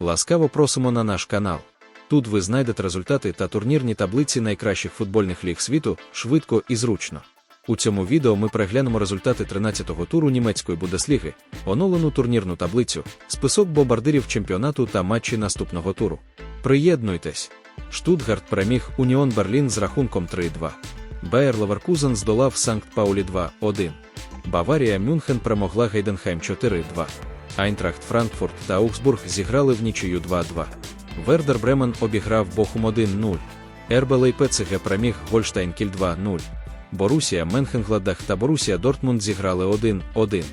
Ласкаво просимо на наш канал. Тут ви знайдете результати та турнірні таблиці найкращих футбольних ліг світу швидко і зручно. У цьому відео ми переглянемо результати 13-го туру німецької Бундесліги, оновлену турнірну таблицю, список бомбардирів чемпіонату та матчі наступного туру. Приєднуйтесь! Штутгарт переміг Уніон Берлін з рахунком 3-2. Байер Леверкузен здолав Санкт Паулі 2-1. Баварія Мюнхен перемогла Гейденхайм 4-2. Айнтрахт Франкфурт та Аугсбург зіграли в нічию 2-2. Вердер Бремен обіграв Бохум 1-0. Ербелей ПЦГ Гольштайн Кіль 2-0. Борусія Менхенгладах та Борусія Дортмунд зіграли 1-1.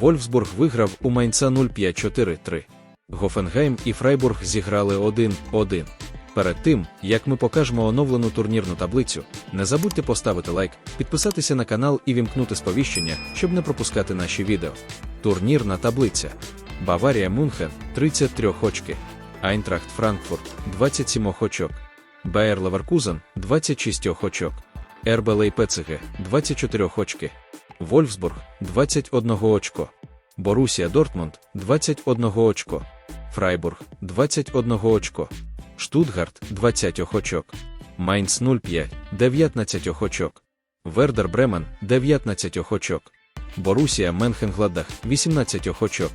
Вольфсбург виграв у Майнца 0-5-4-3. Гофенгейм і Фрайбург зіграли 1-1. Перед тим, як ми покажемо оновлену турнірну таблицю, не забудьте поставити лайк, підписатися на канал і вімкнути сповіщення, щоб не пропускати наші відео. Турнірна таблиця. Баварія Мюнхен 33 очки. Айнтрахт Франкфурт 27 очок. Байер Леверкузен 26 очок. РБ Лейпецеге 24 очки. Вольфсбург 21 очко. Борусія Дортмунд 21 очко. Фрайбург 21 очко. Штутгарт 20 очок. Майнц 05 19 очок. Вердер Бремен 19 очок. Борусія Менхенгладах 18 очок.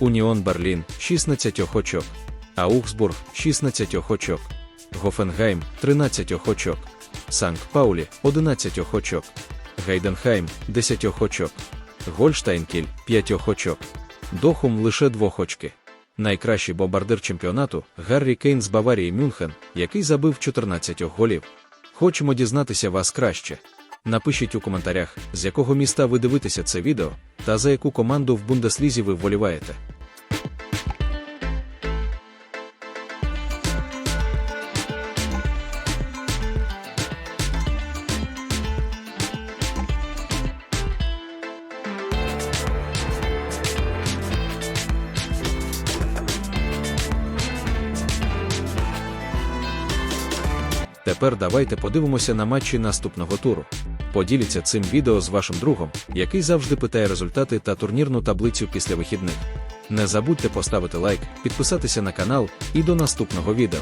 Уніон Берлін 16 очок. Аугсбург 16 очок. Гофенгайм 13 очок. Санкт Паулі 11 очок. Гайденхайм 10 очок. Гольштайнкіль 5 очок. Дохум лише 2 очки. Найкращий бомбардир чемпіонату Гаррі Кейн з Баварії Мюнхен, який забив 14 голів. Хочемо дізнатися вас краще. Напишіть у коментарях, з якого міста ви дивитеся це відео, та за яку команду в Бундеслізі ви вболіваєте. Тепер давайте подивимося на матчі наступного туру. Поділіться цим відео з вашим другом, який завжди питає результати та турнірну таблицю після вихідних. Не забудьте поставити лайк, підписатися на канал і до наступного відео.